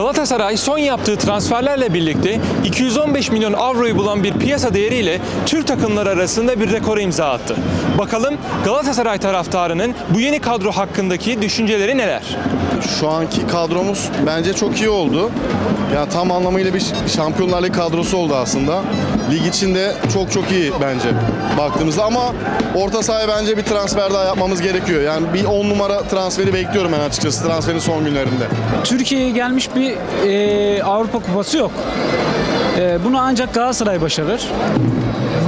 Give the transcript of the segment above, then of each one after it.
Galatasaray son yaptığı transferlerle birlikte 215 milyon avroyu bulan bir piyasa değeriyle Türk takımları arasında bir rekora imza attı. Bakalım Galatasaray taraftarının bu yeni kadro hakkındaki düşünceleri neler? Şu anki kadromuz bence çok iyi oldu. Yani tam anlamıyla bir Şampiyonlar Ligi kadrosu oldu aslında. Lig içinde çok çok iyi bence baktığımızda ama orta sahaya bence bir transfer daha yapmamız gerekiyor. Yani bir 10 numara transferi bekliyorum ben açıkçası transferin son günlerinde. Türkiye'ye gelmiş bir e, Avrupa Kupası yok. E, bunu ancak Galatasaray başarır.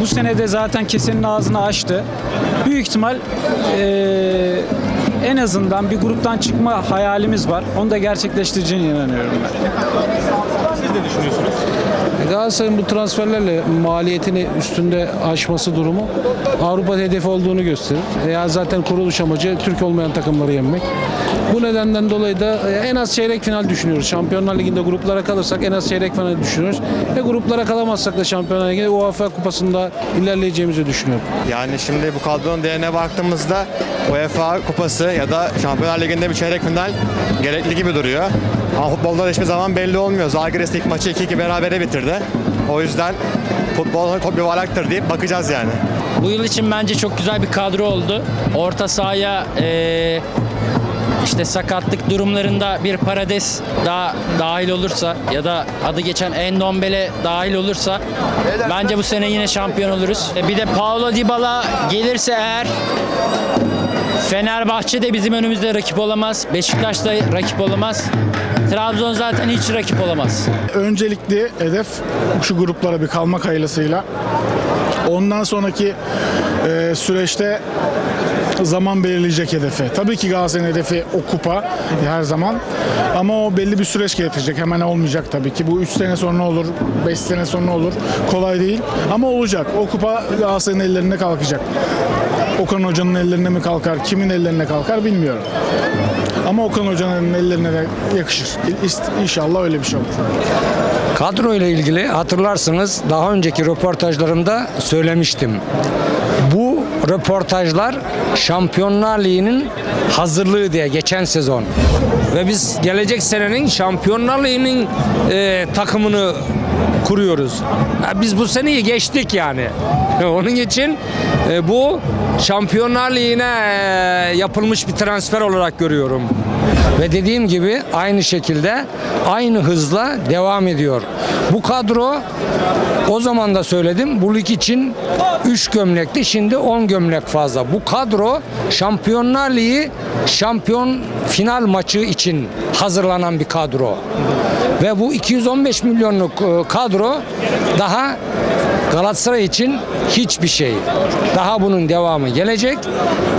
Bu sene de zaten kesenin ağzını açtı. Büyük ihtimal e, en azından bir gruptan çıkma hayalimiz var. Onu da gerçekleştireceğine inanıyorum ben. Galatasaray'ın bu transferlerle maliyetini üstünde aşması durumu Avrupa hedefi olduğunu gösterir. Ya zaten kuruluş amacı Türk olmayan takımları yenmek. Bu nedenden dolayı da en az çeyrek final düşünüyoruz. Şampiyonlar Ligi'nde gruplara kalırsak en az çeyrek final düşünüyoruz. Ve gruplara kalamazsak da Şampiyonlar Ligi'nde UEFA Kupası'nda ilerleyeceğimizi düşünüyorum. Yani şimdi bu kadronun değerine baktığımızda UEFA Kupası ya da Şampiyonlar Ligi'nde bir çeyrek final gerekli gibi duruyor. Ama futbolda da hiçbir zaman belli olmuyor. Zalgiris ilk maçı 2-2 berabere bitirdi. O yüzden futbol çok yuvarlaktır deyip bakacağız yani. Bu yıl için bence çok güzel bir kadro oldu. Orta sahaya eee, işte sakatlık durumlarında bir Parades daha dahil olursa ya da adı geçen Endombele dahil olursa bence bu sene yine şampiyon oluruz. E, Bir de Paulo Dybala gelirse eğer Fenerbahçe de bizim önümüzde rakip olamaz. Beşiktaş da rakip olamaz. Trabzon zaten hiç rakip olamaz. öncelikli hedef şu gruplara bir kalmak hayırlısıyla. Ondan sonraki e, süreçte zaman belirleyecek hedefi. Tabii ki Galatasaray'ın hedefi o kupa her zaman. Ama o belli bir süreç getirecek. Hemen olmayacak tabii ki. Bu 3 sene sonra olur, 5 sene sonra olur. Kolay değil. Ama olacak. O kupa Galatasaray'ın ellerinde kalkacak. Okan Hoca'nın ellerine mi kalkar, kimin ellerine kalkar bilmiyorum. Ama Okan Hoca'nın ellerine de yakışır. İnşallah öyle bir şey olur. Kadro ile ilgili hatırlarsınız daha önceki röportajlarımda söylemiştim. Bu röportajlar Şampiyonlar Ligi'nin hazırlığı diye geçen sezon. Ve biz gelecek senenin Şampiyonlar Ligi'nin e, takımını kuruyoruz. Biz bu seneyi geçtik yani. Onun için e, bu Şampiyonlar Ligi'ne e, yapılmış bir transfer olarak görüyorum. Ve dediğim gibi aynı şekilde aynı hızla devam ediyor. Bu kadro o zaman da söyledim bu lig için 3 gömlekti şimdi 10 gömlek fazla. Bu kadro Şampiyonlar Ligi şampiyon final maçı için hazırlanan bir kadro. Ve bu 215 milyonluk e, kadro daha Galatasaray için hiçbir şey. Daha bunun devamı gelecek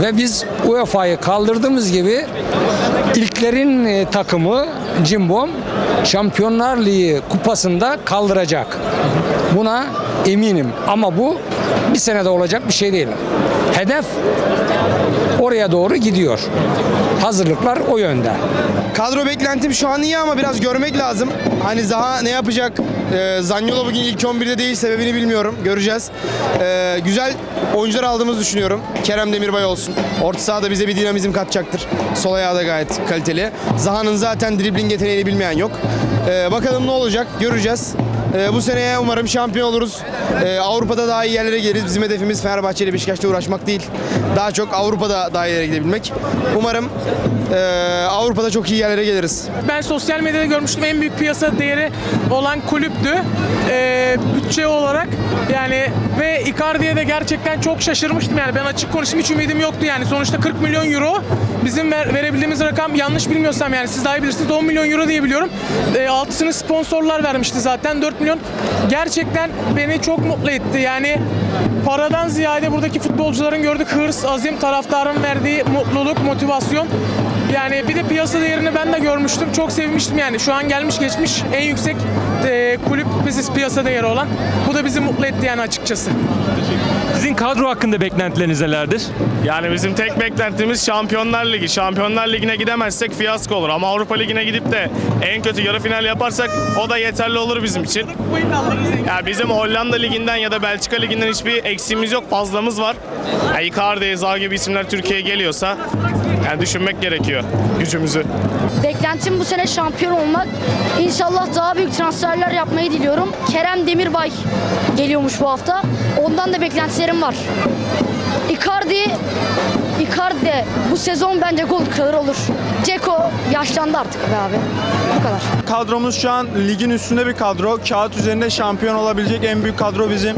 ve biz UEFA'yı kaldırdığımız gibi ilklerin e, takımı Cimbom Şampiyonlar Ligi kupasında kaldıracak. Buna eminim ama bu bir senede olacak bir şey değil. Hedef oraya doğru gidiyor. Hazırlıklar o yönde. Kadro beklentim şu an iyi ama biraz görmek lazım. Hani Zaha ne yapacak? Ee, Zaniolo bugün ilk 11'de değil sebebini bilmiyorum. Göreceğiz. Ee, güzel oyuncular aldığımızı düşünüyorum. Kerem Demirbay olsun. Orta sahada bize bir dinamizm katacaktır. Sol ayağı da gayet kaliteli. Zaha'nın zaten dribling yeteneğini bilmeyen yok. Ee, bakalım ne olacak? Göreceğiz. Ee, bu seneye umarım şampiyon oluruz. Ee, Avrupa'da daha iyi yerlere geliriz. Bizim hedefimiz Fenerbahçe ile Beşiktaş'ta uğraşmak değil. Daha çok Avrupa'da daha iyi yerlere gidebilmek. Umarım ee, Avrupa'da çok iyi yerlere geliriz. Ben sosyal medyada görmüştüm en büyük piyasa değeri olan kulüptü. Ee, bütçe olarak yani ve Icardi'ye de gerçekten çok şaşırmıştım yani ben açık konuşayım hiç ümidim yoktu yani sonuçta 40 milyon euro bizim ver- verebildiğimiz rakam yanlış bilmiyorsam yani siz daha iyi bilirsiniz 10 milyon euro diye biliyorum. Ee, altısını sponsorlar vermişti zaten 4 milyon. Gerçekten beni çok mutlu etti yani paradan ziyade buradaki futbolcuların gördük hırs, azim, taraftarın verdiği mutluluk, motivasyon. Yani bir de piyasa değerini ben de görmüştüm. Çok sevmiştim yani. Şu an gelmiş geçmiş en yüksek e, kulüp biziz piyasa değeri olan. Bu da bizi mutlu etti yani açıkçası. Sizin kadro hakkında beklentileriniz nelerdir? Yani bizim tek beklentimiz Şampiyonlar Ligi. Şampiyonlar Ligi'ne gidemezsek fiyasko olur. Ama Avrupa Ligi'ne gidip de en kötü yarı final yaparsak o da yeterli olur bizim için. Ya bizim Hollanda Ligi'nden ya da Belçika Ligi'nden hiçbir eksiğimiz yok, fazlamız var. Ya Icardi, Zaha gibi isimler Türkiye'ye geliyorsa Yani düşünmek gerekiyor gücümüzü. Beklentim bu sene şampiyon olmak. İnşallah daha büyük transferler yapmayı diliyorum. Kerem Demirbay geliyormuş bu hafta. Ondan da beklentilerim var. Icardi Icardi bu sezon bence gol kralı olur. Ceko yaşlandı artık be abi. Kadar. Kadromuz şu an ligin üstünde bir kadro. Kağıt üzerinde şampiyon olabilecek en büyük kadro bizim.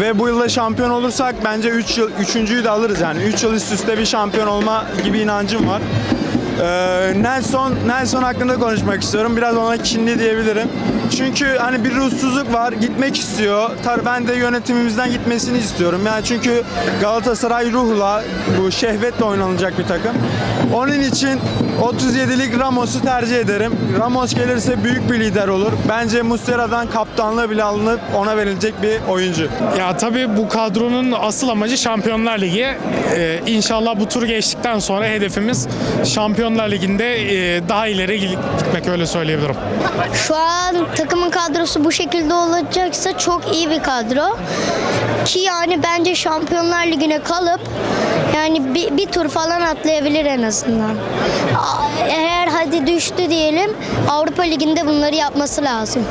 Ve bu yılda şampiyon olursak bence 3 yıl 3.'yü de alırız yani. 3 yıl üst üste bir şampiyon olma gibi inancım var. Ee, Nelson Nelson hakkında konuşmak istiyorum. Biraz ona kinli diyebilirim. Çünkü hani bir ruhsuzluk var. Gitmek istiyor. Tar ben de yönetimimizden gitmesini istiyorum. Yani çünkü Galatasaray ruhla bu şehvetle oynanacak bir takım. Onun için 37'lik Ramos'u tercih ederim. Ramos gelirse büyük bir lider olur. Bence Muslera'dan kaptanlığı bile alınıp ona verilecek bir oyuncu. Ya tabii bu kadronun asıl amacı Şampiyonlar Ligi. Ee, inşallah bu turu geçtikten sonra hedefimiz Şampiyonlar Ligi'nde e, daha ileri gitmek öyle söyleyebilirim. Şu an takımın kadrosu bu şekilde olacaksa çok iyi bir kadro. Ki yani bence Şampiyonlar Ligi'ne kalıp yani bir, bir tur falan atlayabilir en azından. Eğer hadi düştü diyelim Avrupa Ligi'nde bunları yapması lazım.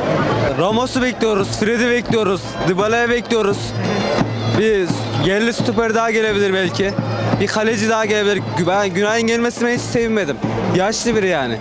Ramos'u bekliyoruz, Fred'i bekliyoruz, Dybala'yı bekliyoruz. Bir yerli stoper daha gelebilir belki. Bir kaleci daha gelebilir. Ben Günay'ın gelmesine hiç sevinmedim. Yaşlı biri yani.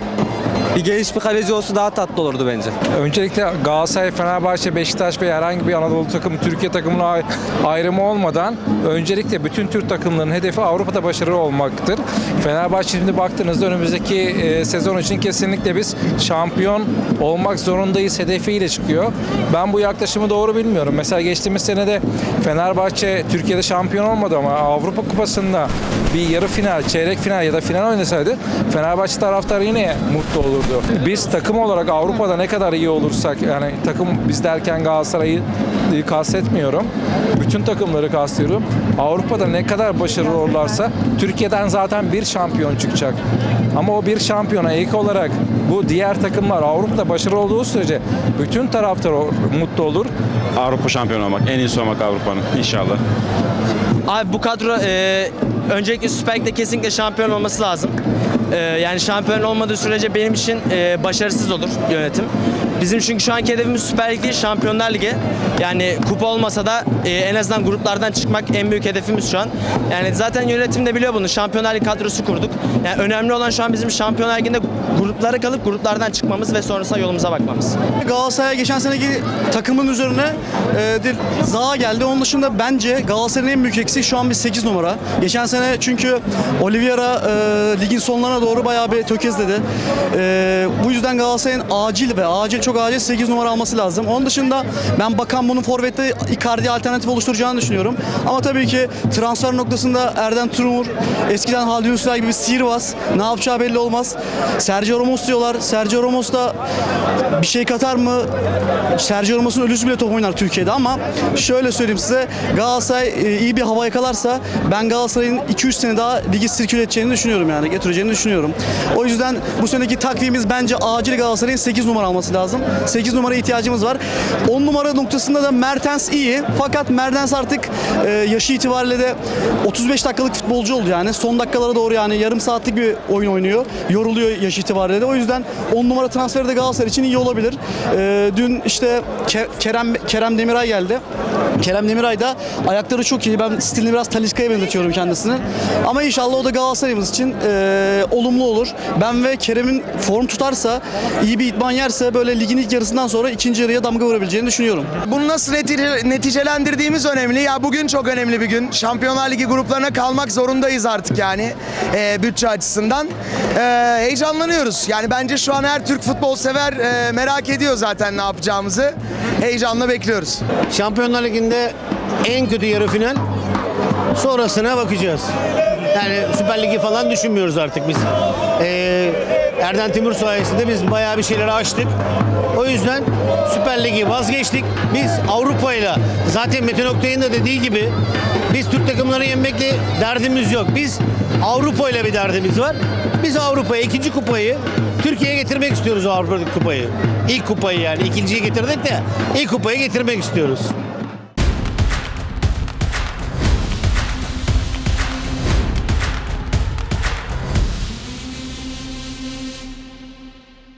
Bir genç bir kaleci olsa daha tatlı olurdu bence. Öncelikle Galatasaray, Fenerbahçe, Beşiktaş ve herhangi bir Anadolu takımı, Türkiye takımına ay- ayrımı olmadan öncelikle bütün Türk takımlarının hedefi Avrupa'da başarılı olmaktır. Fenerbahçe şimdi baktığınızda önümüzdeki e, sezon için kesinlikle biz şampiyon olmak zorundayız hedefiyle çıkıyor. Ben bu yaklaşımı doğru bilmiyorum. Mesela geçtiğimiz senede Fenerbahçe Türkiye'de şampiyon olmadı ama Avrupa Kupası'nda bir yarı final, çeyrek final ya da final oynasaydı Fenerbahçe taraftarı yine mutlu olurdu. Biz takım olarak Avrupa'da ne kadar iyi olursak yani takım biz derken Galatasaray'ı kastetmiyorum. Bütün takımları kastediyorum. Avrupa'da ne kadar başarılı olurlarsa Türkiye'den zaten bir şampiyon çıkacak. Ama o bir şampiyona ek olarak bu diğer takımlar Avrupa'da başarılı olduğu sürece bütün taraftar mutlu olur. Avrupa şampiyonu olmak, en iyisi olmak Avrupa'nın inşallah. Abi bu kadro e, öncelikle Süper Lig'de kesinlikle şampiyon olması lazım. E, yani şampiyon olmadığı sürece benim için e, başarısız olur yönetim. Bizim çünkü şu anki hedefimiz Süper Lig değil, Şampiyonlar Ligi. Yani kupa olmasa da e, en azından gruplardan çıkmak en büyük hedefimiz şu an. Yani zaten yönetim de biliyor bunu. Şampiyonlar Ligi kadrosu kurduk. Yani önemli olan şu an bizim Şampiyonlar Ligi'nde gruplara kalıp gruplardan çıkmamız ve sonrasında yolumuza bakmamız. Galatasaray geçen seneki takımın üzerine e, Zaha geldi. Onun dışında bence Galatasaray'ın en büyük eksiği şu an bir 8 numara. Geçen sene çünkü Oliveira e, ligin sonlarına doğru bayağı bir tökezledi. E, bu yüzden Galatasaray'ın acil ve acil çok acil 8 numara alması lazım. Onun dışında ben Bakan bunun forvette Icardi alternatif oluşturacağını düşünüyorum. Ama tabii ki transfer noktasında Erdem Turumur, eskiden Haldun Üstel gibi sihirbaz. Ne yapacağı belli olmaz. Sergio Ramos diyorlar. Sergio Ramos da bir şey katar mı? Sergio Ramos'un ölüsü bile top oynar Türkiye'de ama şöyle söyleyeyim size Galatasaray e, iyi bir hava yakalarsa ben Galatasaray'ın 2-3 sene daha ligi sirküle edeceğini düşünüyorum yani getireceğini düşünüyorum. O yüzden bu seneki takvimimiz bence acil Galatasaray'ın 8 numara alması lazım. 8 numara ihtiyacımız var. 10 numara noktasında da Mertens iyi fakat Mertens artık e, yaşı itibariyle de 35 dakikalık futbolcu oldu yani. Son dakikalara doğru yani yarım saatlik bir oyun oynuyor. Yoruluyor yaş itibariyle de. O yüzden 10 numara transferi de Galatasaray için iyi olabilir. E, dün işte Ke- Kerem Kerem Demiray geldi. Kerem Demiray da ayakları çok iyi. Ben stilini biraz Talisca'ya benzetiyorum kendisini. Ama inşallah o da Galatasaray'ımız için e, olumlu olur. Ben ve Kerem'in form tutarsa, iyi bir idman yerse böyle ligin ilk yarısından sonra ikinci yarıya damga vurabileceğini düşünüyorum. Bunu nasıl netice- neticelendirdiğimiz önemli. Ya bugün çok önemli bir gün. Şampiyonlar Ligi gruplarına kalmak zorundayız artık yani e, bütçe açısından. E, heyecanlanıyoruz. Yani bence şu an her Türk futbol sever e, merak ediyor zaten ne yapacağımızı. Heyecanla bekliyoruz. Şampiyonlar Ligi'nde en kötü yarı final. Sonrasına bakacağız. Yani Süper Ligi falan düşünmüyoruz artık biz. Ee, Erden Timur sayesinde biz bayağı bir şeyleri aştık. O yüzden Süper Ligi vazgeçtik. Biz Avrupa'yla zaten Metin Oktay'ın da dediği gibi biz Türk takımları yenmekle derdimiz yok. Biz Avrupa ile bir derdimiz var. Biz Avrupa'ya ikinci kupayı Türkiye'ye getirmek istiyoruz Avrupa kupayı. İlk kupayı yani ikinciyi getirdik de ilk kupayı getirmek istiyoruz.